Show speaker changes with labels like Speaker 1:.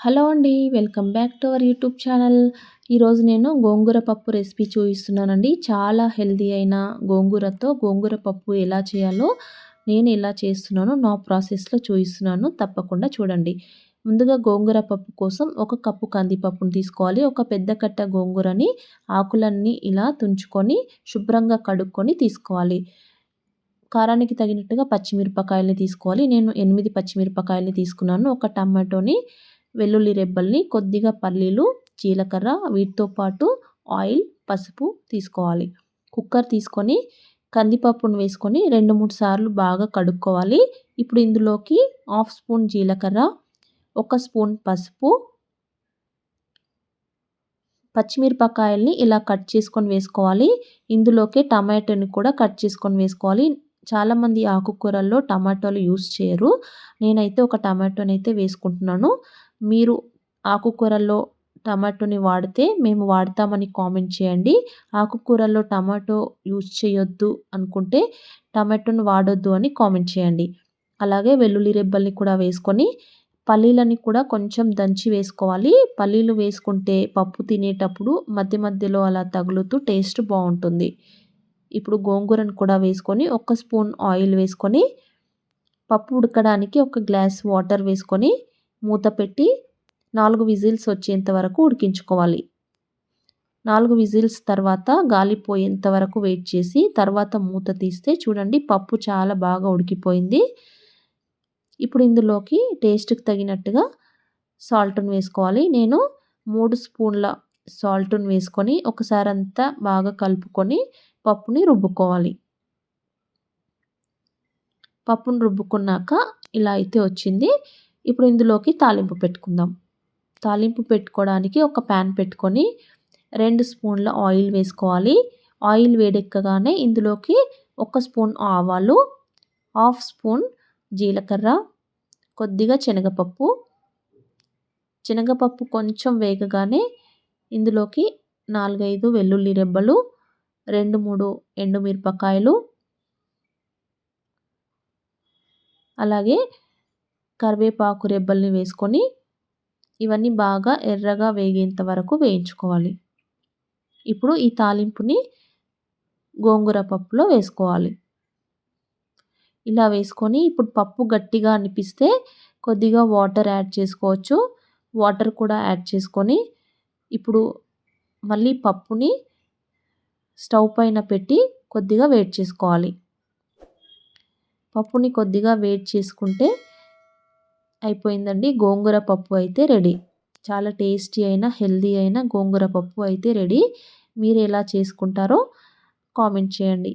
Speaker 1: Hello అండి welcome back to our YouTube channel. ఈరోజు నేను గోంగూర పప్పు రెసిపీ చూపిస్తున్నానండి చాలా హెల్దీ అయిన గోంగూరతో గోంగూర పప్పు ఎలా చేయాలో నేను ఎలా చేస్తున్నానో నా ప్రాసెస్లో చూపిస్తున్నాను తప్పకుండా చూడండి. ముందుగా గోంగూర పప్పు కోసం ఒక కప్పు కందిపప్పును తీసుకోవాలి. ఒక పెద్ద కట్ట గోంగూరని ఆకులన్నీ ఇలా తుంచుకొని శుభ్రంగా కడుక్కొని తీసుకోవాలి. కారానికి తగినట్టుగా పచ్చిమిరపకాయలని తీసుకోవాలి. నేను ఎనిమిది పచ్చిమిరపకాయలని తీసుకున్నాను. ఒక టమాటోని వెల్లుల్లి రెబ్బల్ని కొద్దిగా పల్లీలు జీలకర్ర వీటితో పాటు ఆయిల్ పసుపు తీసుకోవాలి. కుక్కర్ తీసుకొని కందిపప్పును వేసుకొని రెండు మూడు సార్లు బాగా కడుక్కోవాలి. ఇప్పుడు ఇందులోకి హాఫ్ స్పూన్ జీలకర్ర ఒక స్పూన్ పసుపు పచ్చిమిరపకాయల్ని ఇలా కట్ చేసుకొని వేసుకోవాలి. ఇందులోకి టమాటోని కూడా కట్ చేసుకొని వేసుకోవాలి. చాలామంది ఆకుకూరల్లో టమాటోలు యూస్ చేయరు. నేనైతే ఒక టమాటోని అయితే వేసుకుంటున్నాను. మీరు ఆకుకూరల్లో టమాటోని వాడితే మేము వాడతామని కామెంట్ చేయండి. ఆకుకూరల్లో టమాటో యూజ్ చేయొద్దు అనుకుంటే టమాటోని వాడొద్దు అని కామెంట్ చేయండి. అలాగే వెల్లుల్లి రెబ్బల్ని కూడా వేసుకొని పల్లీలని కూడా కొంచెం దంచి వేసుకోవాలి. పల్లీలు వేసుకుంటే పప్పు తినేటప్పుడు మధ్య మధ్యలో అలా తగులుతూ టేస్ట్ బాగుంటుంది. ఇప్పుడు గోంగూరను కూడా వేసుకొని ఒక స్పూన్ ఆయిల్ వేసుకొని పప్పు ఉడకడానికి ఒక గ్లాస్ వాటర్ వేసుకొని మూత పెట్టి నాలుగు విజిల్స్ వచ్చేంత వరకు ఉడికించుకోవాలి. నాలుగు విజిల్స్ తర్వాత గాలి పోయేంత వరకు వెయిట్ చేసి తర్వాత మూత తీస్తే చూడండి పప్పు చాలా బాగా ఉడికిపోయింది. ఇప్పుడు ఇందులోకి టేస్ట్కి తగినట్టుగా సాల్ట్ను వేసుకోవాలి. నేను మూడు స్పూన్ల సాల్ట్ను వేసుకొని ఒకసారి అంతా బాగా కలుపుకొని పప్పుని రుబ్బుకోవాలి. పప్పును రుబ్బుకున్నాక ఇలా అయితే వచ్చింది. ఇప్పుడు ఇందులోకి తాలింపు పెట్టుకుందాం. తాలింపు పెట్టుకోవడానికి ఒక ప్యాన్ పెట్టుకొని రెండు స్పూన్ల ఆయిల్ వేసుకోవాలి. ఆయిల్ వేడెక్కగానే ఇందులోకి ఒక స్పూన్ ఆవాలు హాఫ్ స్పూన్ జీలకర్ర కొద్దిగా శనగపప్పు. శనగపప్పు కొంచెం వేగగానే ఇందులోకి నాలుగైదు వెల్లుల్లి రెబ్బలు రెండు మూడు ఎండుమిరపకాయలు అలాగే కరివేపాకు రెబ్బల్ని వేసుకొని ఇవన్నీ బాగా ఎర్రగా వేగేంత వరకు వేయించుకోవాలి. ఇప్పుడు ఈ తాలింపుని గోంగూర పప్పులో వేసుకోవాలి. ఇలా వేసుకొని ఇప్పుడు పప్పు గట్టిగా అనిపిస్తే కొద్దిగా వాటర్ యాడ్ చేసుకోవచ్చు. వాటర్ కూడా యాడ్ చేసుకొని ఇప్పుడు మళ్ళీ పప్పుని స్టవ్ పైన పెట్టి కొద్దిగా వేడి చేసుకోవాలి. పప్పుని కొద్దిగా వేడి చేసుకుంటే అయిపోయిందండి. గోంగూర పప్పు అయితే రెడీ. చాలా టేస్టీ అయిన హెల్దీ అయిన గోంగూర పప్పు అయితే రెడీ. మీరు ఎలా చేసుకుంటారో కామెంట్ చేయండి.